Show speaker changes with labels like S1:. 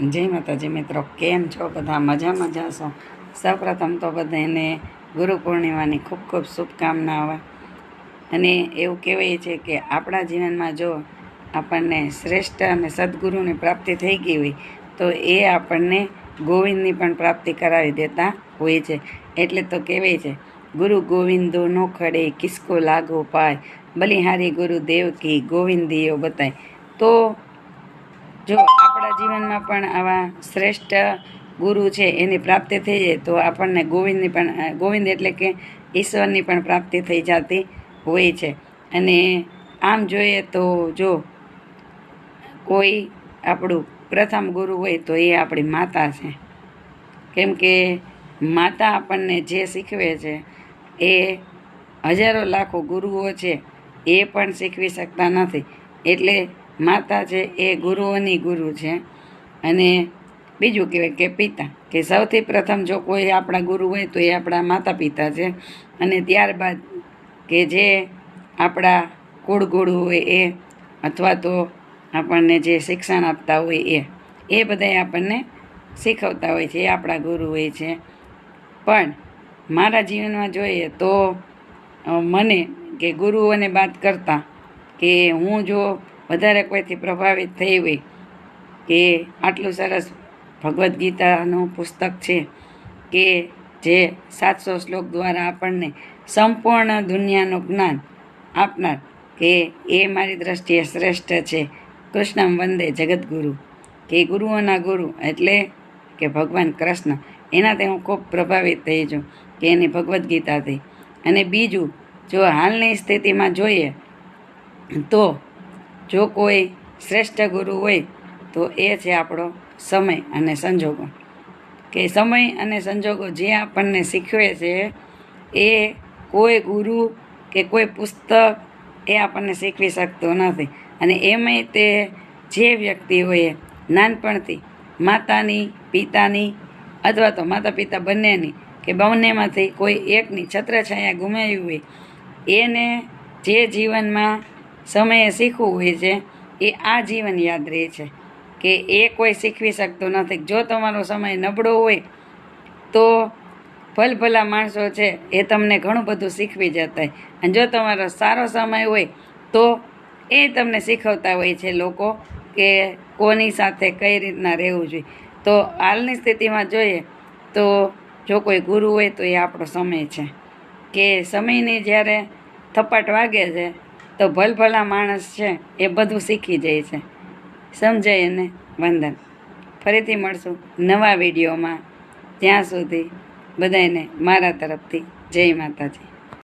S1: જય માતાજી મિત્રો, કેમ છો બધા? મજા મજા છો? સૌપ્રથમ તો બધાને ગુરુ પૂર્ણિમાની ખૂબ ખૂબ શુભકામનાઓ. અને એવું કહેવાય છે કે આપણા જીવનમાં જો આપણને શ્રેષ્ઠ અને સદગુરુની પ્રાપ્તિ થઈ ગઈ હોય, તો એ આપણને ગોવિંદની પણ પ્રાપ્તિ કરાવી દેતા હોય છે. એટલે તો કહેવાય છે, ગુરુ ગોવિંદો નો ખડે, કિસકો લાગો પાય, બલિહારી ગુરુ દેવ કી ગોવિંદીઓ બતાય. તો જો આપણા જીવનમાં પણ આવા શ્રેષ્ઠ ગુરુ છે, એની પ્રાપ્તિ થઈ જાય તો આપણને ગોવિંદની પણ ગોવિંદ એટલે કે ઈશ્વરની પણ પ્રાપ્તિ થઈ જતી હોય છે. અને આમ જોઈએ તો જો કોઈ આપણું પ્રથમ ગુરુ હોય તો એ આપણી માતા છે. કેમ કે માતા આપણને જે શીખવે છે, એ હજારો લાખો ગુરુઓ છે, એ પણ શીખવી શકતા નથી. એટલે માતા છે એ ગુરુઓની ગુરુ છે. અને બીજું કહેવાય કે પિતા, કે સૌથી પ્રથમ જો કોઈ આપણા ગુરુ હોય તો એ આપણા માતા પિતા છે. અને ત્યારબાદ કે જે આપણા કુળગુરુ હોય એ, અથવા તો આપણને જે શિક્ષણ આપતા હોય એ એ બધાય આપણને શીખવતા હોય છે, એ આપણા ગુરુ હોય છે. પણ મારા જીવનમાં જોઈએ તો મને કે ગુરુઓને વાત કરતાં કે હું જો વધારે કોઈથી પ્રભાવિત થઈ હોય કે આટલું સરસ ભગવદ્ ગીતાનું પુસ્તક છે કે જે સાતસો શ્લોક દ્વારા આપણને સંપૂર્ણ દુનિયાનું જ્ઞાન આપનાર કે એ મારી દ્રષ્ટિએ શ્રેષ્ઠ છે. કૃષ્ણમ વંદે જગદગુરુ. કે ગુરુઓના ગુરુ એટલે કે ભગવાન કૃષ્ણ. એનાથી હું ખૂબ પ્રભાવિત થઈ છું કે એની ભગવદ્ ગીતાથી. અને બીજું, જો હાલની સ્થિતિમાં જોઈએ તો જો કોઈ શ્રેષ્ઠ ગુરુ હોય, તો એ છે આપણો સમય અને સંજોગો. કે સમય અને સંજોગો જે આપણને શીખવે છે, એ કોઈ ગુરુ કે કોઈ પુસ્તક એ આપણને શીખવી શકતો નથી. અને એમાંય તે જે વ્યક્તિ હોય, નાનપણથી માતાની, પિતાની અથવા તો માતા પિતા બંનેની, કે બંનેમાંથી કોઈ એકની છત્રછાયા ગુમાવી હોય, એને જે જીવનમાં સમયે શીખવું હોય છે, એ આ જીવન યાદ રહે છે કે એ કોઈ શીખવી શકતો નથી. જો તમારો સમય નબળો હોય, તો ભલભલા માણસો છે, એ તમને ઘણું બધું શીખવી જતા હોય. અને જો તમારો સારો સમય હોય, તો એ તમને શીખવતા હોય છે લોકો કે કોની સાથે કઈ રીતના રહેવું જોઈએ. તો હાલની સ્થિતિમાં જોઈએ, તો જો કોઈ ગુરુ હોય, તો એ આપણો સમય છે. કે સમયની જ્યારે થપાટ વાગે છે તો ભલભલા માણસ છે, એ બધું શીખી જાય છે. સમજાય અને વંદન. ફરીથી મળશું નવા વિડીયોમાં. ત્યાં સુધી બધાને મારા તરફથી જય માતાજી.